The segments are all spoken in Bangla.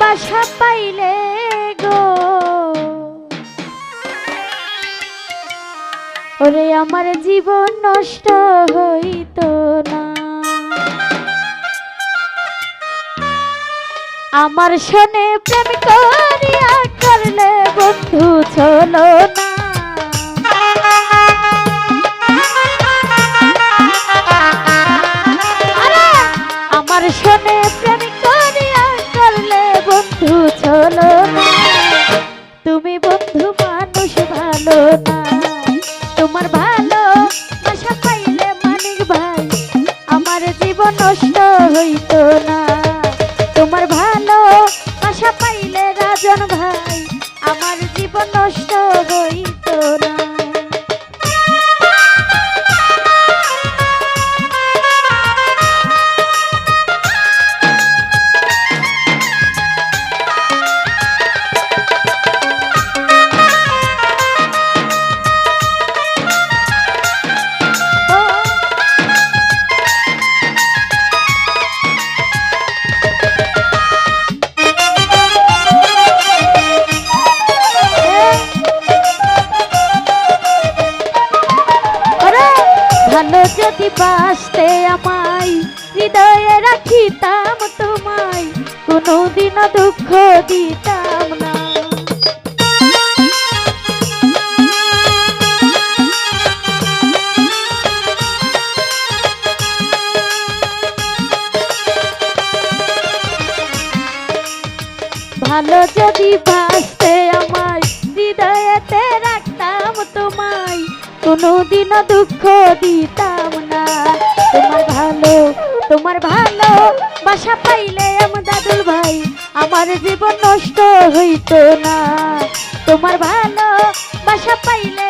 বাসা পাইলে গো। ওরে, আমার জীবন নষ্ট হইত না। আমার শোনে প্রেম করিয়া করলে বন্ধু চলো না। ভালো না তোমার ভালো আশা পাইলে মানিক ভাই, আমার জীবন নষ্ট হইতো না। তোমার ভালো আশা পাইলে রাজন ভাই, আমার জীবন নষ্ট হইতো রাখিতাম তোমায়, কোনোদিন দুঃখ দিতাম না। ভালো যদি বাসতে আমায়, হৃদয়েতে রাখতাম তোমায় কোনোদিনও দুঃখ দিতাম ভালো বাসা পাইলে আমার দাদুল ভাই, আমার জীবন নষ্ট হইতো না। তোমার ভালো বাসা পাইলে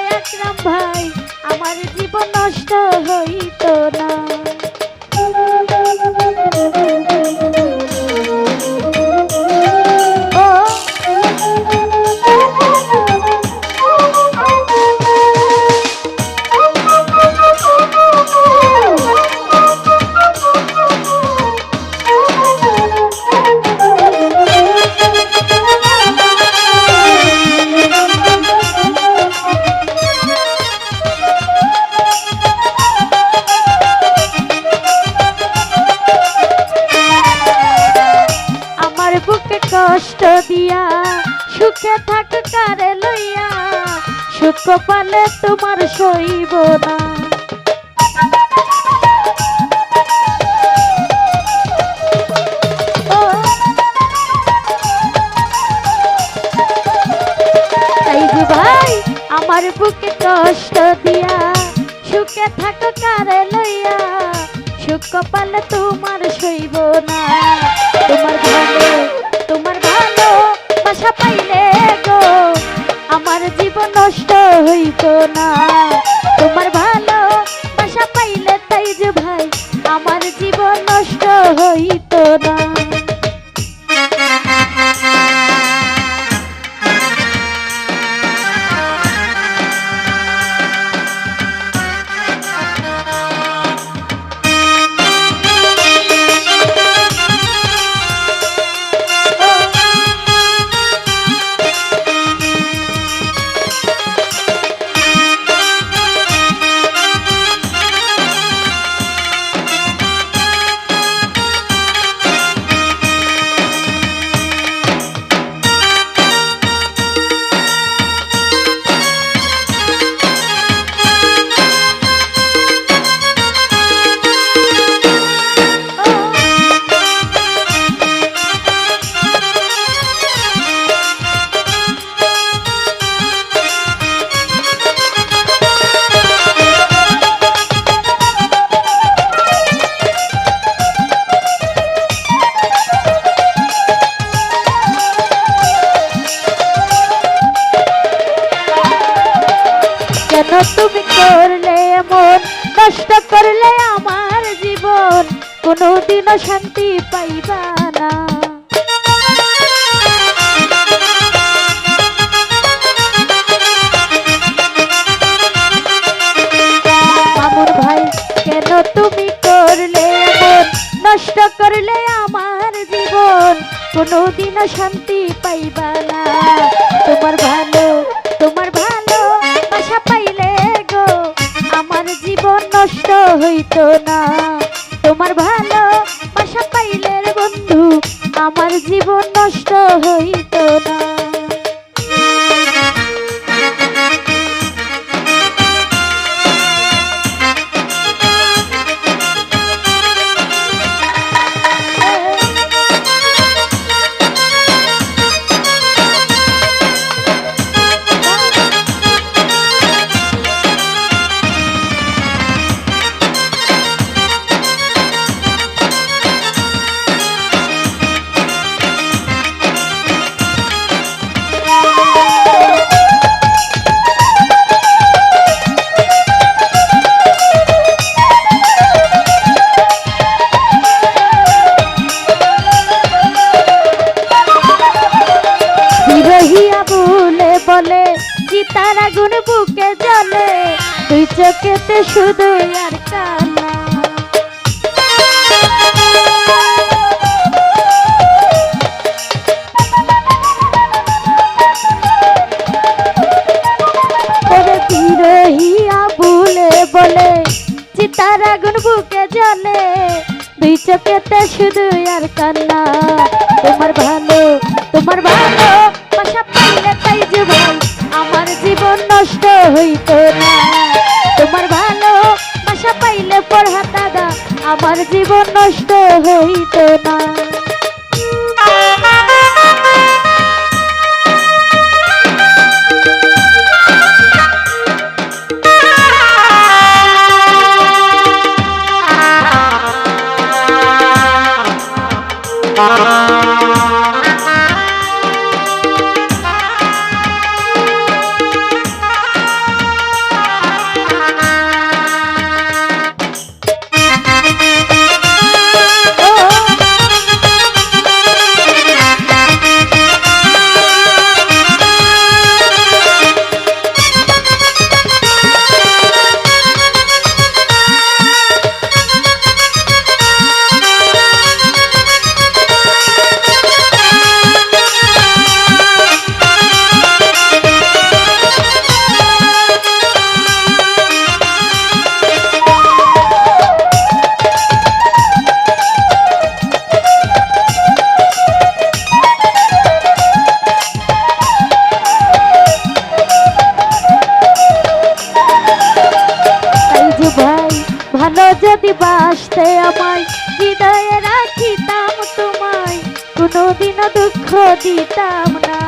কষ্ট দিয়া, সুখে থাক কারে লইয়া, সুখ পালে তোমার সইব না। আমার বুকে কষ্ট দিয়া, সুখে থাক কারে লইয়া, সুখ পালে তোমার সইব না। তোমার বাসা পাইলে গো আমার জীবন নষ্ট হইত না। কষ্ট করলে আমার জীবন কোনোদিনও শান্তি পাইবা না। মামুর ভাই, কেন তুমি করলে নষ্ট করলে আমার জীবন কোনোদিনও শান্তি পাইবা না। তোমার ভালো হইতো না। তোমার ভালো বাসা পাইলে রে বন্ধু আমার জীবন নষ্ট হইতো না। চিতার আগুন বুকে জ্বলে। তুই চোখেতে শুধু আর বিরহিয়া বলে চিতার আগুন বুকে জ্বলে। দুই চোখেতে শুধু আর কান্না। তোমার ভালো তোমার ভালো বাসা নষ্ট হইতো না। তোমার ভালো বাসা পাইলে পড়া দাদা, আমার জীবন নষ্ট হইতো না। তাই যদি বাসতে আমায়, হৃদয়ে রাখিতাম তোমায়, কোনোদিনও দুঃখ দিতাম না।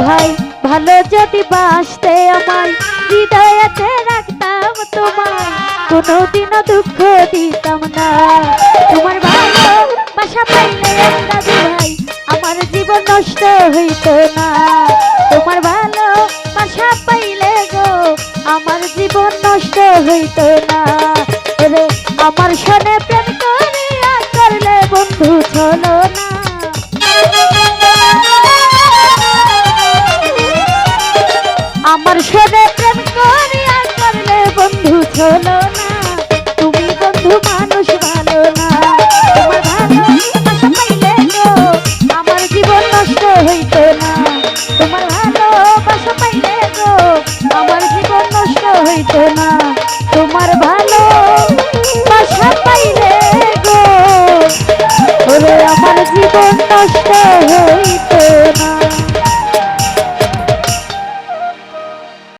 ভাই, ভালো যদি বাসতে আমায়, হৃদয়েতে রাখতাম তোমায়, কোনোদিনও দুঃখ দিতাম না। তোমার ভালো বাসা পাইলে ভাই আমার জীবন নষ্ট হইতো না। তোমার ভালো বাসা পাইলে গো, আমার জীবন নষ্ট হইতো না। আমার সনে প্রেম